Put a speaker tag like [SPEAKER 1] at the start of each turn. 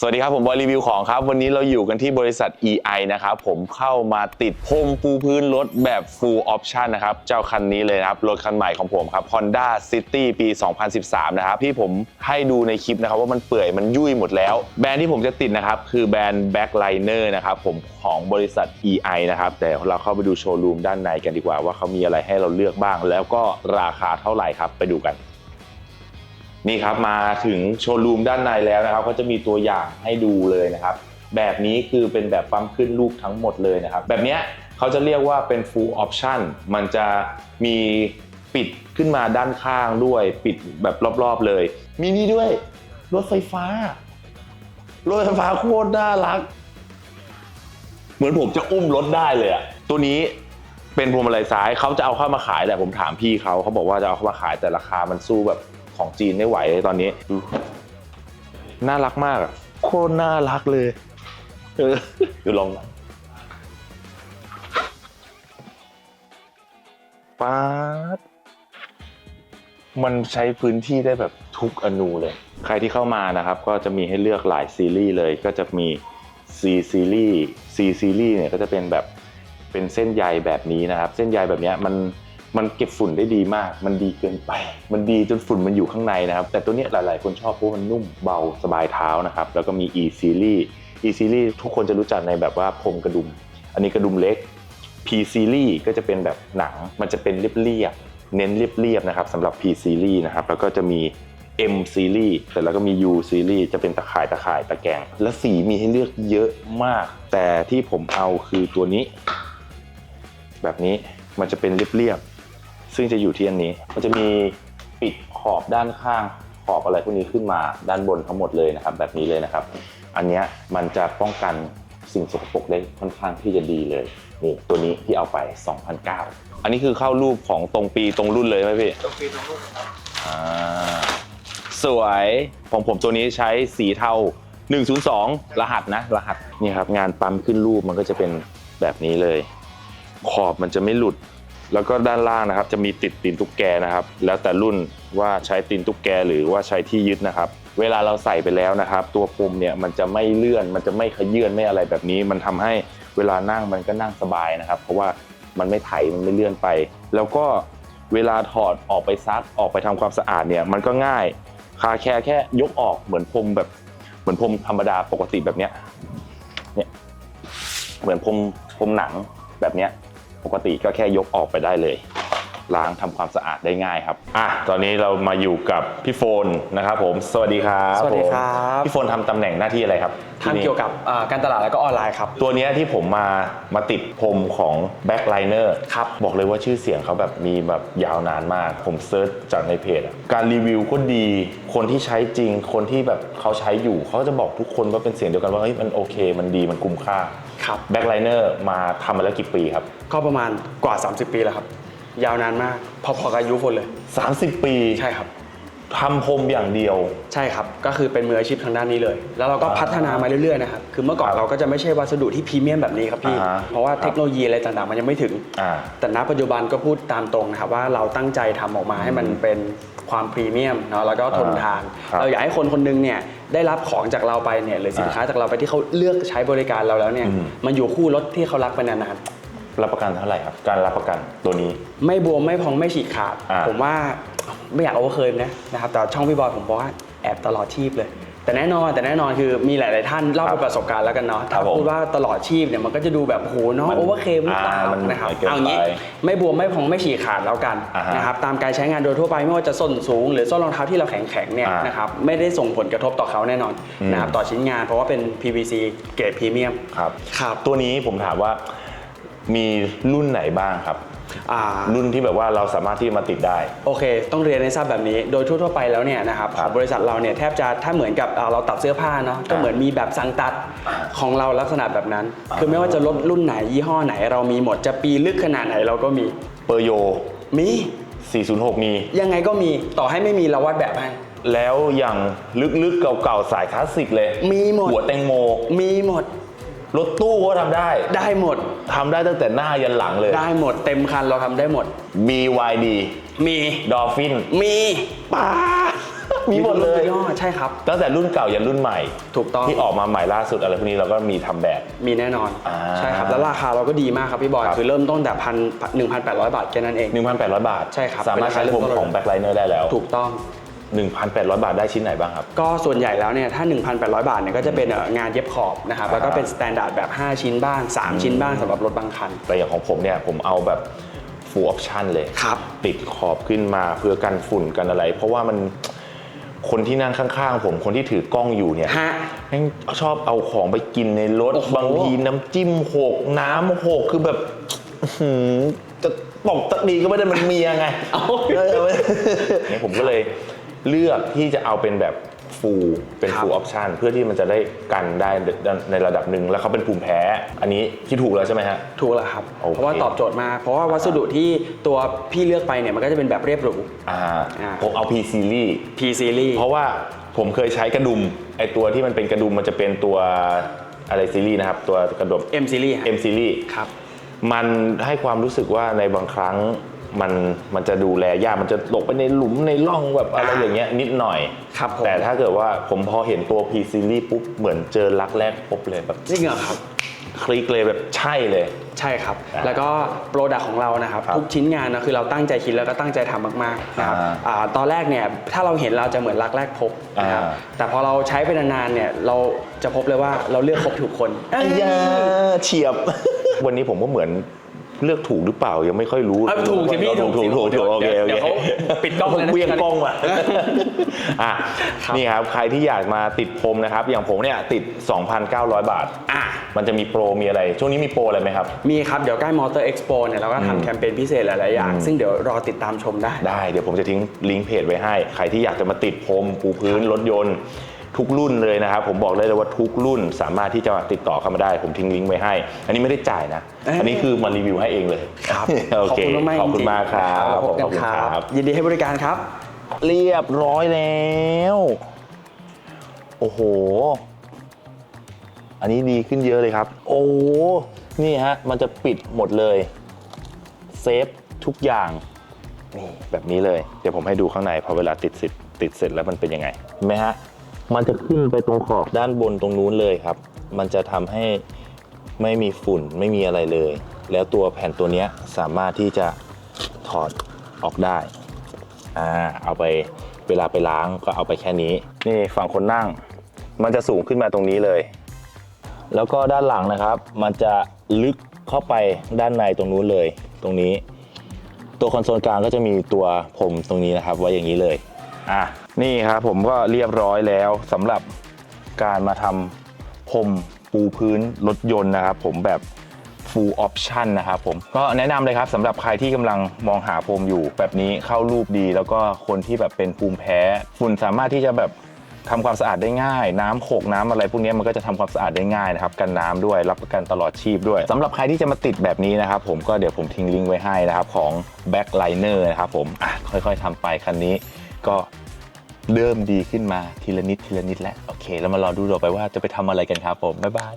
[SPEAKER 1] สวัสดีครับ ผมบอยรีวิวของครับ วันนี้เราอยู่กันที่บริษัท EI นะครับผมเข้ามาติดพรมปูพื้นรถแบบ full option นะครับ เจ้าคันนี้เลยนะครับ รถคันใหม่ของผมครับ Honda City ปี 2013 นะครับ ที่ผมให้ดูในคลิปนะครับ ว่ามันเปื่อยมันยุ่ยหมดแล้ว แบรนด์ที่ผมจะติดนะครับ คือแบรนด์ Backliner นะครับผมของบริษัท EI นะครับ แต่เราเข้าไปดูโชว์รูมด้านในกันดีกว่าว่าเขามีอะไรให้เราเลือกบ้าง แล้วก็ราคาเท่าไหร่ครับไปดูกัน นี่ครับมาถึงโชว์รูมด้านในแล้วนะครับก็จะมีตัวอย่างให้ดูเลยนะครับแบบนี้คือเป็นแบบปั๊มขึ้นรูปทั้งหมดเลยนะครับ แบบนี้เขาจะเรียกว่าเป็น full option มันจะมีปิดขึ้นมาด้านข้างด้วย ปิดแบบรอบๆเลย มีนี่ด้วย รถไฟฟ้ารถไฟฟ้าโคตรน่ารัก เหมือนผมจะอุ้มรถได้เลยอะตัวนี้เป็นพวงมาลัยซ้ายเขาจะเอาเข้ามาขายแต่ผมถามพี่เขาเขาบอกว่าจะเอาเข้ามาขายแต่ราคามันสู้แบบ ของจีนไม่ไหวเลยตอนนี้ดูน่ารักมากอะโคตรน่ารักเลยเออดูลองหน่อยป๊าดมันใช้พื้นที่ได้แบบทุกอนูเลย ใครที่เข้ามานะครับ ก็จะมีให้เลือกหลายซีรีส์เลย ก็จะมี C ซีรีส์ C ซีรีส์เนี่ยก็จะเป็นแบบเป็นเส้นใยแบบนี้นะครับ เส้นใยแบบเนี้ยมัน มันเก็บฝุ่นได้ดีมาก มันดีเกินไป มันดีจนฝุ่นมันอยู่ข้างในนะครับ แต่ตัวนี้หลาย ๆ คนชอบเพราะมันนุ่มเบาสบายเท้านะครับ แล้วก็มี E ซีรีส์ E ซีรีส์ทุกคนจะรู้จักในแบบว่าพรมกระดุม อันนี้กระดุมเล็ก P ซีรีส์ก็จะเป็นแบบหนัง มันจะเป็นเรียบ ๆ เน้นเรียบ ๆ นะครับสำหรับ P ซีรีส์นะครับ แล้วก็จะมี M ซีรีส์แต่แล้วก็มี U ซีรีส์จะเป็นตะข่ายตะข่ายตะแกง และสีมีให้เลือกเยอะมาก แต่ที่ผมเอาคือตัวนี้ แบบนี้มันจะเป็นเรียบๆ ซึ่งจะอยู่ที่อันนี้ มันจะมีปิดขอบด้านข้างขอบอะไรพวกนี้ขึ้นมาด้านบนทั้งหมดเลยนะครับ แบบนี้เลยนะครับ อันเนี้ยมันจะป้องกันสิ่งสกปรกได้ค่อนข้างที่จะดีเลยนี่ตัวนี้ที่เอาไป 2,009 อันนี้คือเข้ารูปของตรงปีตรงรุ่นเลยไหมพี่
[SPEAKER 2] ตรงปีตรงลูก
[SPEAKER 1] อ่าสวยของผมตัวนี้ใช้สีเทา 102 รหัสนะ รหัสนี่ครับงานปั๊มขึ้นรูปมันก็จะเป็นแบบนี้เลย ขอบมันจะไม่หลุด แล้วก็ด้านล่างนะครับจะมีติดตีนตุ๊กแกนะครับ แล้วแต่รุ่นว่าใช้ตีนตุ๊กแกหรือว่าใช้ที่ยึดนะครับ เวลาเราใส่ไปแล้วนะครับ ตัวปุ่มเนี่ยมันจะไม่เลื่อน มันจะไม่ขยื่นไม่อะไรแบบนี้ มันทำให้เวลานั่งมันก็นั่งสบายนะครับ เพราะว่ามันไม่ไถมันไม่เลื่อนไป แล้วก็เวลาถอดออกไปซักออกไปทำความสะอาดเนี่ยมันก็ง่ายคาแค่แค่ยกออกเหมือนพรมแบบเหมือนพรมธรรมดาปกติแบบเนี้ยเนี่ยเหมือนพรมพรมหนังแบบเนี้ย ปกติก็แค่ยกออกไปได้เลย ล้างทำความสะอาดได้ง่ายครับอะตอนนี้เรามาอยู่กับพี่โฟนนะครับผม สวัสดีครับ
[SPEAKER 2] สวัสดีครั
[SPEAKER 1] ผม
[SPEAKER 2] บ
[SPEAKER 1] พี่โฟนทำตำแหน่งหน้าที่อะไรครับ
[SPEAKER 2] ทำเกี่ยวกับอ่าการตลาดแล้วก็ออนไลน์ครับ
[SPEAKER 1] ตัวเนี้ยที่ผมมามาติดพรมของ Backliner
[SPEAKER 2] ครับ
[SPEAKER 1] บอกเลยว่าชื่อเสียงเขาแบบมีแบบยาวนานมาก ผมเซิร์ชจากในเพจอะการรีวิวก็ดี คนที่ใช้จริงคนที่แบบเขาใช้อยู่เขาจะบอกทุกคนว่าเป็นเสียงเดียวกันว่าเฮ้ยมันโอเค มันดีมันคุ้มค่า
[SPEAKER 2] ครับ
[SPEAKER 1] Backliner มาทำมาแล้วกี่ปีครับ
[SPEAKER 2] ก็ประมาณกว่า 30 ปีแล้วครับ ยาวนานมากพอๆกับอายุคนเลย
[SPEAKER 1] 30 ปี
[SPEAKER 2] ใช่ครับ
[SPEAKER 1] ทำพรมอย่างเดียว
[SPEAKER 2] ใช่ครับ ก็คือเป็นมืออาชีพทางด้านนี้เลย แล้วเราก็
[SPEAKER 1] อ่า
[SPEAKER 2] พัฒนามาเรื่อยๆนะครับ คือเมื่อก่อนเราก็จะไม่ใช่วัสดุที่พรีเมียมแบบนี้ครับพี่
[SPEAKER 1] อ่าฮะ
[SPEAKER 2] เพราะว่าเทคโนโลยีอะไรต่างๆ มันยังไม่ถึง
[SPEAKER 1] อ่า
[SPEAKER 2] แต่ณปัจจุบันก็พูดตามตรงนะครับว่าเราตั้งใจทำออกมาให้มันเป็นความพรีเมียมเนาะแล้วก็ทนทาน
[SPEAKER 1] ครับ
[SPEAKER 2] เราอยากให้คนคนหนึงเนี่ยได้รับของจากเราไปเนี่ยหรือสินค้าจากเราไปที่เขาเลือกใช้บริการเราแล้วเนี่ย
[SPEAKER 1] อืม
[SPEAKER 2] มันอยู่คู่รถที่เขารักไปนาน
[SPEAKER 1] รับประกันเท่าไหร่ครับ การรับประกันตัวนี้
[SPEAKER 2] ๆไม่บวมไม่พองไม่ฉีกขาด
[SPEAKER 1] อ่า
[SPEAKER 2] ผมว่าไม่อยากโอเวอร์เคยนะนะครับ แต่ช่องพี่บอยผมบอกว่าแอบตลอดชีพเลย แต่แน่นอนแต่แน่นอนคือมีหลาย ๆ ท่านเล่า
[SPEAKER 1] ครั
[SPEAKER 2] เป็
[SPEAKER 1] บ
[SPEAKER 2] นประสบการณ์แล้วกันเนาะ
[SPEAKER 1] ครั
[SPEAKER 2] ถ้า
[SPEAKER 1] บผม
[SPEAKER 2] พูดว่าตลอดชีพเนี่ยมันก็จะดูแบบโหเนาะ
[SPEAKER 1] มัน
[SPEAKER 2] โอเวอร์เคมหรือเปล่า
[SPEAKER 1] อ่ามัน
[SPEAKER 2] นะครับ
[SPEAKER 1] เกิน
[SPEAKER 2] เอางี้
[SPEAKER 1] ไป
[SPEAKER 2] ไม่บวมไม่พองไม่ฉีกขาดแล้วกัน
[SPEAKER 1] อ่าฮะ
[SPEAKER 2] นะครับตามการใช้งานโดยทั่วไปไม่ว่าจะส้นสูง หรือส้นรองเท้าที่เราแข็ง ๆ เนี่ย
[SPEAKER 1] อ่าน
[SPEAKER 2] นะครับไม่ได้ส่งผลกระทบต่อเขาแน่นอน
[SPEAKER 1] อืม
[SPEAKER 2] นะครับต่อชิ้นงานเพราะว่าเป็น PVC เกรดพรีเมียม
[SPEAKER 1] ครับ
[SPEAKER 2] ครับ
[SPEAKER 1] ตัวนี้ผมถามว่า มีรุ่นไหนบ้างครับ
[SPEAKER 2] อ่า
[SPEAKER 1] รุ่นที่แบบว่าเราสามารถที่มาติดได้
[SPEAKER 2] โอเค ต้องเรียนให้ทราบแบบนี้ โดยทั่วๆไปแล้วเนี่ยนะครับ
[SPEAKER 1] ครับ
[SPEAKER 2] บริษัทเราเนี่ยแทบจะถ้าเหมือนกับเอ่อเราตัดเสื้อผ้าเนาะ ก็เหมือนมีแบบสั่งตัดของเราลักษณะแบบนั้น
[SPEAKER 1] อ่า
[SPEAKER 2] คือไม่ว่าจะรถรุ่นไหนยี่ห้อไหนเรามีหมด จะปีลึกขนาดไหนเราก็มี
[SPEAKER 1] เปอร์โย
[SPEAKER 2] มี
[SPEAKER 1] 406 มี
[SPEAKER 2] ยังไงก็มี ต่อให้ไม่มีเราวัดแบบให้
[SPEAKER 1] แล้วอย่างลึกๆเก่าๆสายคลาสสิกเลย
[SPEAKER 2] มีหมด
[SPEAKER 1] หัวแตงโม
[SPEAKER 2] มีหมด
[SPEAKER 1] รถตู้ก็ทำได้
[SPEAKER 2] ได้หมด
[SPEAKER 1] ทำได้ตั้งแต่หน้ายันหลังเลย
[SPEAKER 2] ได้หมดเต็มคันเราทำได้หมด
[SPEAKER 1] BYD
[SPEAKER 2] มี
[SPEAKER 1] Dolphin
[SPEAKER 2] มี
[SPEAKER 1] ป้ามีหมดเลย
[SPEAKER 2] ทุกรุ่นทุกยี่ห้อใช่ครับ
[SPEAKER 1] ตั้งแต่รุ่นเก่ายันรุ่นใหม่
[SPEAKER 2] ถูกต้อง
[SPEAKER 1] ที่ออกมาใหม่ล่าสุดอะไรพวกนี้เราก็มีทำแบบ
[SPEAKER 2] มีแน่นอน
[SPEAKER 1] อ่า
[SPEAKER 2] ใช่ครับ แล้วราคาเราก็ดีมากครับพี่บอย
[SPEAKER 1] ครับ
[SPEAKER 2] คือเริ่มต้นแต่พันหนึ่งพันแปดร้อยบาทแค่นั้นเอง
[SPEAKER 1] 1,800 บาท
[SPEAKER 2] ใช่ครับ
[SPEAKER 1] สามารถใช้ผมของแบ็คไลเนอร์ได้แล้ว
[SPEAKER 2] ถูกต้อง
[SPEAKER 1] 1,800 บาทได้ชิ้นไหนบ้างครับ
[SPEAKER 2] ก็ส่วนใหญ่แล้วเนี่ยถ้า 1,800 บาทเนี่ยก็จะเป็นเอ่องานเย็บขอบนะครับแล้วก็เป็นสแตนดาร์ดแบบ 5 ชิ้นบ้าง 3 ชิ้นบ้างสำหรับรถบางคัน
[SPEAKER 1] แต่อย่างของผมเนี่ยผมเอาแบบ full option เลย
[SPEAKER 2] ครับ
[SPEAKER 1] ติดขอบขึ้นมาเพื่อกันฝุ่นกันอะไร เพราะว่ามันคนที่นั่งข้างๆผมคนที่ถือกล้องอยู่เนี่ย
[SPEAKER 2] ฮะ
[SPEAKER 1] แม่งชอบเอาของไปกินในรถ
[SPEAKER 2] โอ้โห
[SPEAKER 1] บางทีน้ำจิ้มหก น้ำหกคือแบบอื้อหือจะตกตะดีก็ไม่ได้มันเมียไง
[SPEAKER 2] เอา
[SPEAKER 1] เนี่ยผมก็เลย เลือกที่จะเอาเป็นแบบฟูลเป็น
[SPEAKER 2] ครับ
[SPEAKER 1] ฟูลออปชันเพื่อที่มันจะได้กันได้ในระดับหนึ่งแล้วเขาเป็นภูมิแพ้ อันนี้ที่ถูกแล้วใช่ไหมฮะ
[SPEAKER 2] ถูกแล้วครับ
[SPEAKER 1] โอเค
[SPEAKER 2] เพราะว่าตอบโจทย์มาก เพราะว่าวัสดุที่ตัวพี่เลือกไปเนี่ยมันก็จะเป็นแบบเรียบหรู
[SPEAKER 1] อ่า
[SPEAKER 2] อ่า
[SPEAKER 1] ผมเอา P series
[SPEAKER 2] P series
[SPEAKER 1] เพราะว่าผมเคยใช้กระดุมไอตัวที่มันเป็นกระดุมมันจะเป็นตัวอะไรซีรีส์นะครับ ตัวกระดุม
[SPEAKER 2] M series ฮะ
[SPEAKER 1] M series
[SPEAKER 2] ครับ
[SPEAKER 1] มันให้ความรู้สึกว่าในบางครั้ง มันมันจะดูแลยากมันจะตกไปในหลุมในร่องแบบอะไรอย่างเงี้ยนิดหน่อย
[SPEAKER 2] ครับผม
[SPEAKER 1] แต่ถ้าเกิดว่าผมพอเห็นตัว P series ปุ๊บเหมือนเจอรักแรกพบเลยแบบ
[SPEAKER 2] จริงเหรอครับ
[SPEAKER 1] คลิกเลยแบบใช่เลย
[SPEAKER 2] ใช่ครับ
[SPEAKER 1] อ่า
[SPEAKER 2] แล้วก็โปรดักของเรานะครับ
[SPEAKER 1] ครับ
[SPEAKER 2] ทุกชิ้นงานนะคือเราตั้งใจคิดแล้วก็ตั้งใจทำมากๆนะครับ
[SPEAKER 1] อ่า
[SPEAKER 2] อ่าตอนแรกเนี่ยถ้าเราเห็นเราจะเหมือนรักแรกพบนะครับ
[SPEAKER 1] อ่า
[SPEAKER 2] แต่พอเราใช้ไปนานๆเนี่ยเราจะพบเลยว่าเราเลือกคบถูกคน
[SPEAKER 1] อ้ยาเฉียบ วันนี้ผมก็เหมือน เลือกถูกหรือเปล่ายังไม่ค่อยรู้
[SPEAKER 2] เอ้ยถูกสิพี่
[SPEAKER 1] ถูก
[SPEAKER 2] ถู
[SPEAKER 1] ถู
[SPEAKER 2] ก
[SPEAKER 1] ก
[SPEAKER 2] สิ
[SPEAKER 1] ถูกถูกโอเคโอ
[SPEAKER 2] เดี๋
[SPEAKER 1] เค
[SPEAKER 2] ยวเขาปิดกล้องเลยนะ
[SPEAKER 1] เวียงกล้องว่ะอะ
[SPEAKER 2] ครับ
[SPEAKER 1] นี่ครับใครที่อยากมาติดพรมนะครับ อย่างผมเนี่ยติด 2,900 บาท
[SPEAKER 2] อะ
[SPEAKER 1] มันจะมีโปรมีอะไร ช่วงนี้มีโปรอะไรไหมครับ
[SPEAKER 2] มีครับ เดี๋ยวใกล้มอเตอร์เอ็กซ์โปเนี่ยเราก็
[SPEAKER 1] อืม
[SPEAKER 2] ทำแคมเปญพิเศษหลาย ๆ อย่าง ซึ่งเดี๋ยวรอติดตามชมได้
[SPEAKER 1] ได้เดี๋ยวผมจะทิ้งลิงก์เพจไว้ให้ ใครที่อยากจะมาติดพรมปูพื้นรถยนต์ ทุกรุ่นเลยนะครับ ผมบอกเลยเลยว่าทุกรุ่นสามารถที่จะติดต่อเข้ามาได้ ผมทิ้งลิงก์ไว้ให้ อันนี้ไม่ได้จ่ายนะ
[SPEAKER 2] เอ้ย
[SPEAKER 1] อันนี้คือมารีวิวให้เองเลย
[SPEAKER 2] ครับ
[SPEAKER 1] โอ
[SPEAKER 2] ขอบ
[SPEAKER 1] เค
[SPEAKER 2] คุณมากๆ
[SPEAKER 1] ขอบคุณ
[SPEAKER 2] จริงๆ
[SPEAKER 1] มากครับ
[SPEAKER 2] แล้วพบ
[SPEAKER 1] ข
[SPEAKER 2] กั
[SPEAKER 1] อบ
[SPEAKER 2] น
[SPEAKER 1] คุณ
[SPEAKER 2] ค
[SPEAKER 1] ค
[SPEAKER 2] รั
[SPEAKER 1] รับ
[SPEAKER 2] บยินดีให้บริการครับ
[SPEAKER 1] เรียบร้อยแล้วโอ้โห อันนี้ดีขึ้นเยอะเลยครับ โอ้โหนี่ฮะ มันจะปิดหมดเลย เซฟทุกอย่าง นี่แบบนี้เลย เดี๋ยวผมให้ดูข้างในพอเวลาติดเสร็จติดเสร็จแล้วมันเป็นยังไงเห็นไหมฮะ มันจะขึ้นไปตรงขอบด้านบนตรงนู้นเลยครับ มันจะทำให้ไม่มีฝุ่นไม่มีอะไรเลย แล้วตัวแผ่นตัวนี้สามารถที่จะถอดออกได้อ่าเอาไปเวลาไปล้างก็เอาไปแค่นี้ นี่ฝั่งคนนั่ง มันจะสูงขึ้นมาตรงนี้เลย แล้วก็ด้านหลังนะครับ มันจะลึกเข้าไปด้านในตรงนู้นเลย ตรงนี้ ตัวคอนโซลกลางก็จะมีตัวผมตรงนี้นะครับ ไว้อย่างนี้เลย อะนี่ครับผมก็เรียบร้อยแล้วสำหรับการมาทำพรมปูพื้นรถยนต์นะครับผมแบบ full option นะครับผมก็แนะนำเลยครับสำหรับใครที่กำลังมองหาพรมอยู่ แบบนี้เข้ารูปดี แล้วก็คนที่แบบเป็นภูมิแพ้ ฝุ่นสามารถที่จะแบบทำความสะอาดได้ง่าย น้ำโขกน้ำอะไรพวกนี้มันก็จะทำความสะอาดได้ง่ายนะครับกันน้ำด้วยรับประกันตลอดชีพด้วยสำหรับใครที่จะมาติดแบบนี้นะครับผมก็เดี๋ยวผมทิ้งลิงก์ไว้ให้นะครับของ Backliner นะครับผมอะค่อยๆทำไปคันนี้ ก็เริ่มดีขึ้นมาทีละนิดทีละนิดแล้วโอเค แล้วมารอดูต่อไปว่าจะไปทำอะไรกันครับผมบ๊ายบาย